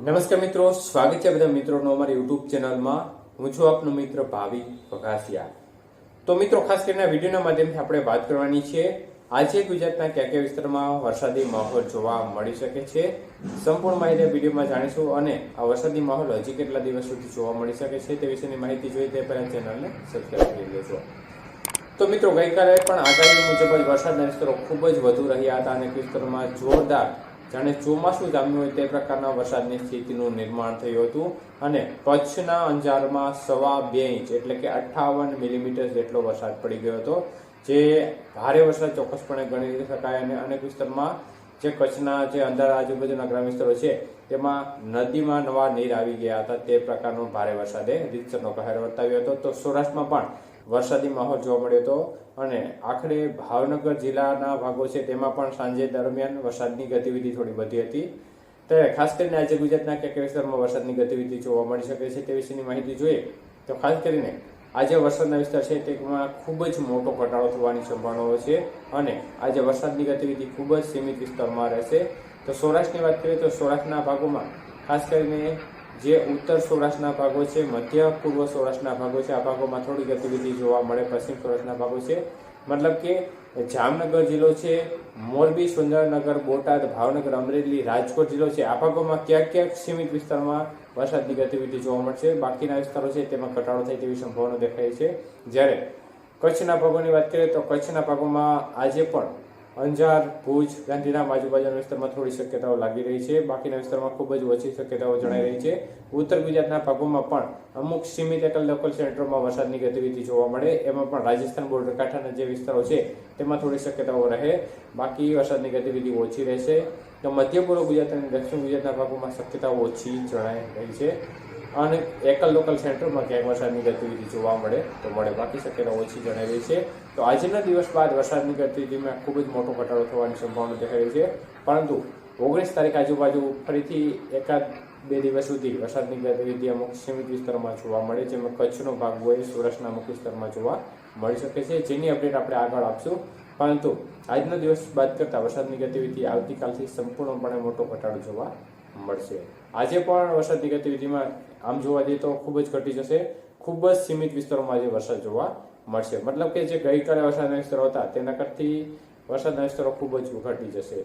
નમસ્કાર મિત્રો, સ્વાગત છે બધા મિત્રોનો અમારી યુટ્યુબ ચેનલમાં. હું છું આપનો મિત્ર ભાવિ વઘાસિયા તો મિત્રો, ખાસ કરીને વિડીયોના માધ્યમથી આપણે વાત કરવાની છે. આજે ગુજરાતના કયા કયા વિસ્તારમાં વરસાદી માહોલ જોવા મળી શકે છે? સંપૂર્ણ માહિતી વિડીયોમાં જાણીશું અને આ વરસાદી માહોલ હજી કેટલા દિવસ સુધી જોવા મળી શકે છે તે વિશેની માહિતી જોઈએ તે પહેલા ચેનલને સબસ્ક્રાઈબ કરી લેજો. તો મિત્રો, ગઈકાલે પણ આગાહી મુજબ જ વરસાદના વિસ્તારો ખૂબ જ વધુ રહ્યા હતા અને વિસ્તારોમાં જોરદાર જાણે ચોમાસું જામ્યું હોય તે પ્રકારના વરસાદની સ્થિતિનું નિર્માણ થયું હતું અને કચ્છના અંજારમાં સવા બે ઇંચ એટલે કે અઠ્ઠાવન મિલીમીટર જેટલો વરસાદ પડી ગયો હતો, જે ભારે વરસાદ ચોક્કસપણે ગણી શકાય અને અનેક વિસ્તારમાં જે કચ્છના જે અંધારા આજુબાજુના ગ્રામ વિસ્તારો છે, તેમાં નદીમાં નવા નીર આવી ગયા હતા. તે પ્રકારનો ભારે વરસાદે રીતસરનો કહેર વર્તાવ્યો હતો. તો સૌરાષ્ટ્રમાં પણ વરસાદી માહોલ જોવા મળ્યો હતો અને આખરે ભાવનગર જિલ્લાના ભાગો છે, તેમાં પણ સાંજે દરમિયાન વરસાદની ગતિવિધિ થોડી વધી હતી. ત્યારે ખાસ કરીને આજે ગુજરાતના ક્યાંક કયા વિસ્તારમાં વરસાદની ગતિવિધિ જોવા મળી શકે છે તે વિશેની માહિતી જોઈએ. તો ખાસ કરીને આજે વરસાદના વિસ્તાર છે તેમાં ખૂબ જ મોટો ઘટાડો થવાની સંભાવનાઓ છે અને આજે વરસાદની ગતિવિધિ ખૂબ જ સીમિત વિસ્તારમાં રહેશે. તો સૌરાષ્ટ્રની વાત કરીએ તો સૌરાષ્ટ્રના ભાગોમાં ખાસ કરીને જે ઉત્તર સૌરાષ્ટ્રના ભાગો છે, મધ્ય પૂર્વ સૌરાષ્ટ્રના ભાગો છે, આ ભાગોમાં થોડી ગતિવિધિ જોવા મળે, પશ્ચિમ સૌરાષ્ટ્રના ભાગો છે. મતલબ કે જામનગર જિલ્લો છે, મોરબી, સુંદરનગર, બોટાદ, ભાવનગર, અમરેલી, રાજકોટ જિલ્લો છે. આ ભાગોમાં ક્યાંક ક્યાંક સીમિત વિસ્તારમાં વરસાદની ગતિવિધિ જોવા મળશે બાકીના વિસ્તારો છે, તેમાં ઘટાડો થાય તેવી સંભાવના દેખાય છે. જ્યારે કચ્છના ભાગોની વાત કરીએ તો કચ્છના ભાગોમાં આજે પણ અંજાર, ભુજ, ગાંધીધામ આજુબાજુના વિસ્તારમાં થોડી શક્યતાઓ લાગી રહી છે. બાકીના વિસ્તારમાં ખૂબ જ ઓછી શક્યતાઓ જણાઈ રહી છે. ઉત્તર ગુજરાતના ભાગોમાં પણ અમુક સીમિત એકલ લોકલ સેન્ટરોમાં વરસાદની ગતિવિધિ જોવા મળે. એમાં પણ રાજસ્થાન બોર્ડર કાંઠાના જે વિસ્તારો છે, તેમાં થોડી શક્યતાઓ રહે. બાકી વરસાદની ગતિવિધિ ઓછી રહેશે. તો મધ્ય પૂર્વ ગુજરાત અને દક્ષિણ ગુજરાતના ભાગોમાં શક્યતાઓ ઓછી જણાઈ રહી છે. અને એકલ લોકલ સેન્ટરમાં ક્યાંક વરસાદની ગતિવિધિ જોવા મળે તો મળે. બાકી શક્યતા ઓછી જણાવી છે. તો આજના દિવસ બાદ વરસાદની ગતિવિધિમાં ખૂબ જ મોટો ઘટાડો થવાની સંભાવના દેખાઈ રહી છે. પરંતુ ઓગણીસ તારીખ આજુબાજુ ફરીથી એકાદ બે દિવસ સુધી વરસાદની ગતિવિધિ અમુક સીમિત વિસ્તારમાં જોવા મળે જેમાં કચ્છનો ભાગ હોય, સૌરાષ્ટ્રના અમુક વિસ્તારમાં જોવા મળી શકે છે. જેની અપડેટ આપણે આગળ આપશું. પરંતુ આજનો દિવસ બાદ કરતાં વરસાદની ગતિવિધિ આવતીકાલથી સંપૂર્ણપણે મોટો ઘટાડો જોવા મળશે. આજે પણ વરસાદની ગતિવિધિમાં આમ જોવા જઈએ તો ખૂબ જ ઘટી જશે. ખૂબ જ સીમિત વિસ્તારોમાં આજે વરસાદ જોવા મળશે. મતલબ કે જે ગઈકાલે વરસાદના વિસ્તારો હતા, તેના કરતી વરસાદના વિસ્તારો ખૂબ જ ઘટી જશે.